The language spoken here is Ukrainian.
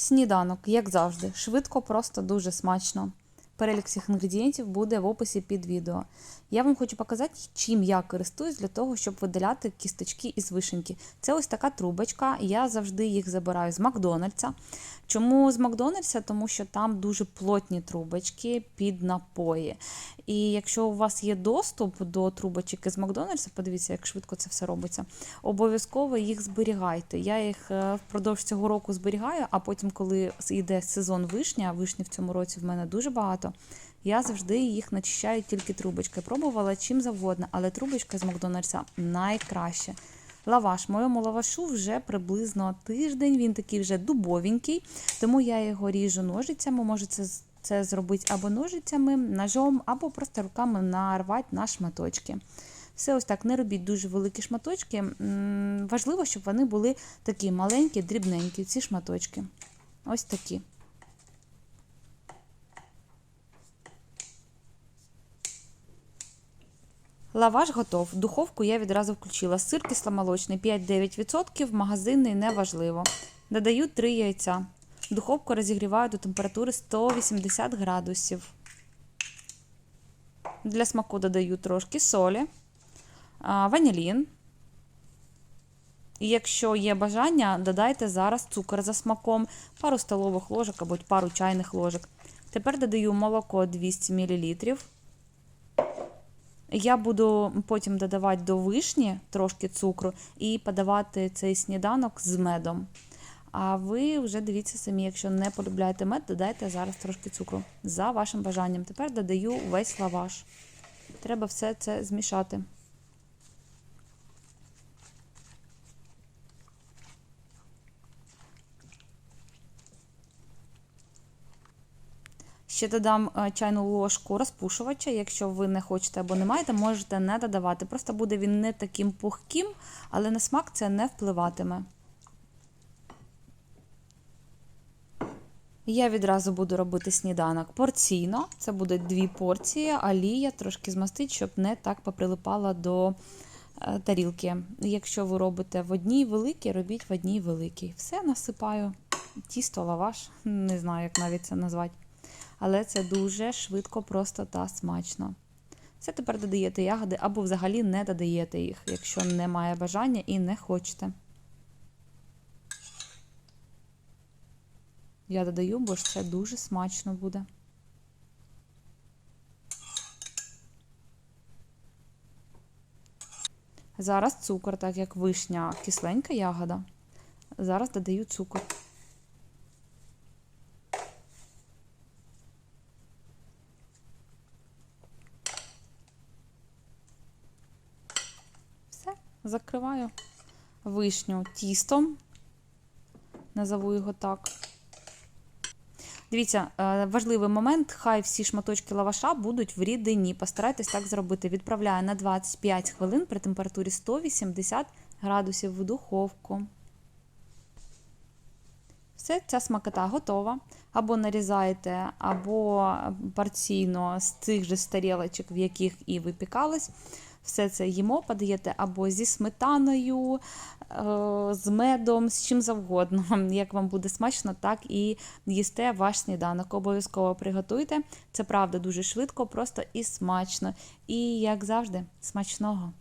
Сніданок, як завжди, швидко, просто дуже смачно. Перелік всіх інгредієнтів буде в описі під відео. Я вам хочу показати, чим я користуюсь для того, щоб видаляти кісточки із вишеньки. Це ось така трубочка. Я завжди їх забираю з Макдональдса. Чому з Макдональдса? Тому що там дуже плотні трубочки під напої. І якщо у вас є доступ до трубочок із Макдональдса, подивіться, як швидко це все робиться. Обов'язково їх зберігайте. Я їх е, впродовж цього року зберігаю, а потім, коли йде сезон вишня, вишні в цьому році в мене дуже багато. Я завжди їх начищаю тільки трубочкою. Пробувала чим завгодно, але трубочка з Макдональдса найкраще. Лаваш, моєму лавашу вже приблизно тиждень, він такий вже дубовенький, тому я його ріжу ножицями. Можете це зробити або ножицями, ножом, або просто руками нарвати на шматочки. Все ось так, не робіть дуже великі шматочки. Важливо, щоб вони були такі маленькі, дрібненькі, ці шматочки. Ось такі. Лаваш готов. Духовку я відразу включила. Сир кисломолочний 5-9%, магазинний неважливо. Додаю 3 яйця. Духовку розігріваю до температури 180 градусів. Для смаку додаю трошки солі, ванілін. І якщо є бажання, додайте зараз цукор за смаком, пару столових ложок або пару чайних ложок. Тепер додаю молоко 200 мл. Я буду потім додавати до вишні трошки цукру і подавати цей сніданок з медом. А ви вже дивіться самі, якщо не полюбляєте мед, додайте зараз трошки цукру за вашим бажанням. Тепер додаю весь лаваш. Треба все це змішати. Ще додам е, чайну ложку розпушувача. Якщо ви не хочете або не маєте, можете не додавати. Просто буде він не таким пухким, але на смак це не впливатиме. Я відразу буду робити сніданок порційно. Це буде дві порції, олія трошки змастить, щоб не так поприлипала до е, тарілки. Якщо ви робите в одній великій, робіть в одній великій. Все насипаю. Тісто, лаваш, не знаю, як навіть це назвати. Але це дуже швидко, просто та смачно. Все тепер додаєте ягоди або взагалі не додаєте їх, якщо немає бажання і не хочете. Я додаю, бо ж це дуже смачно буде. Зараз цукор, так як вишня кисленька ягода. Зараз додаю цукор. Все, закриваю вишню тістом. Назову його так. Дивіться, е, важливий момент, хай всі шматочки лаваша будуть в рідині. Постарайтесь так зробити. Відправляю на 25 хвилин при температурі 180 градусів в духовку. Все, ця смакота готова. Або нарізаєте, або порційно з цих же тарілочок, в яких і випікалось. Все це їмо, подаєте або зі сметаною, е, з медом, з чим завгодно. Як вам буде смачно, так і їсте ваш сніданок. Обов'язково приготуйте. Це правда дуже швидко, просто і смачно. І, як завжди, смачного!